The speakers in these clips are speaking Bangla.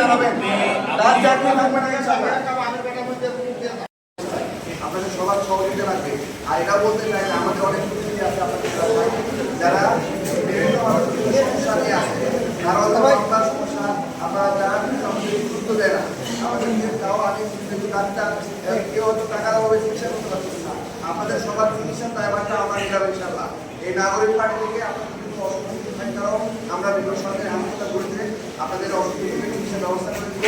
জানাবেন। তার চাকরি থাকবে না আপনাদের সবার সহযোগিতা লাগবে। আর এটা বলতে চাই আমাদের অনেক প্রতিনিধি আছে, আপনাদের যারা আপনার আমাদের আমাদের কিন্তু চিকিৎসা করতে পারতেছে না। আমাদের আমার ইনশাল্লাহ এই নাগরিক পার্টি থেকে আপনাদের কিন্তু অসুবিধা আমরা বিভিন্ন সরকারি হাসপাতাল করেছে। আপনাদের অসুবিধা ব্যবস্থা করে দিব।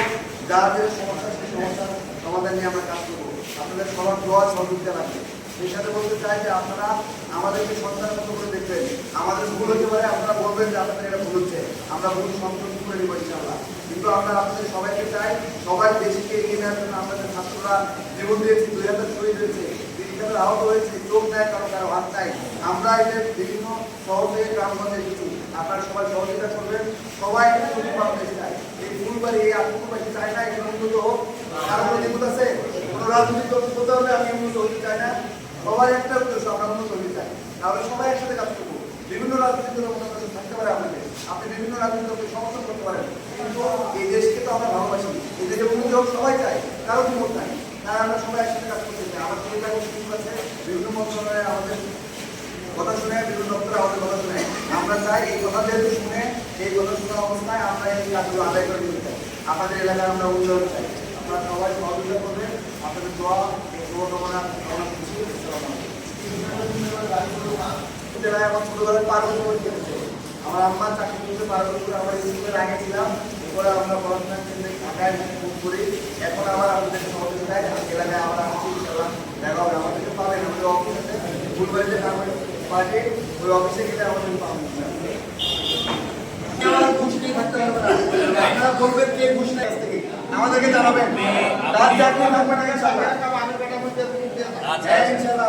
যাদের সমস্যা, সেই সমস্যার সমাধান নিয়ে আমরা কাজ করব। আপনাদের সবার দোয়া, সহযোগিতা লাগবে। সেই সাথে বলতে চাই যে আপনারা আমাদেরকে সন্তান মতো করে দেখবেন। আমাদের ভুল হতে পারে, আপনারা বলবেন যে আপনাদের এটা ভুল হচ্ছে। আমরা ভুল সংশোধন করে নেব, ইনশাআল্লাহ। কিন্তু আমরা আপনাদের সবাইকে চাই, সবাই দেশকে এগিয়ে নেওয়ার জন্য আমাদের ছাত্ররা জীবন দিয়েছে, দুই হাজার শহীদ হয়েছে তিনজন আহত হয়েছে, চোখ নেয় কারও কারও হাত নাই। আমরা এদের বিভিন্ন সহজে গ্রামগঞ্জে কিছু আপনারা সবাই সহযোগিতা করবেন সবাই কিন্তু বাংলাদেশ চাই এই ফুলবাড়ি এই আত্মবাড়ি চাই না এখানে উন্নত হোক কারও কোনো দিকত আছে কোনো আমরা এই আমরা আমরা আমার কথা শুনে আমরা অবস্থায় আমরা কাজগুলো আদায় করে দিতে চাই। আমাদের এলাকায় আমরা উন্নয়ন চাই। আপনারা সবাই সহযোগিতা করবেন দোয়া ছিলাম এরপরে আমরা পড়াশোনা কেন্দ্রে ঢাকায় মুখ করি এখন আবার আমাদের সহযোগিতায় এলাকায় আমরা আসছি ইনশাআল্লাহ দেখা হবে আমাদেরকে পাবেন আমাদের অফিস আছে ফুলবাড়িতে পার্টি ওই অফিসে গেলে আমাদের পাবেন আপনারা ঘুষ নিয়ে থাকতে পারবেন না। আপনারা বলবেন কে ঘুষ নেয় থেকে। আমাদেরকে জানাবেন। তার চাকরি থাকবে না ইনশাআল্লাহ হ্যাঁ, ইনশাআল্লাহ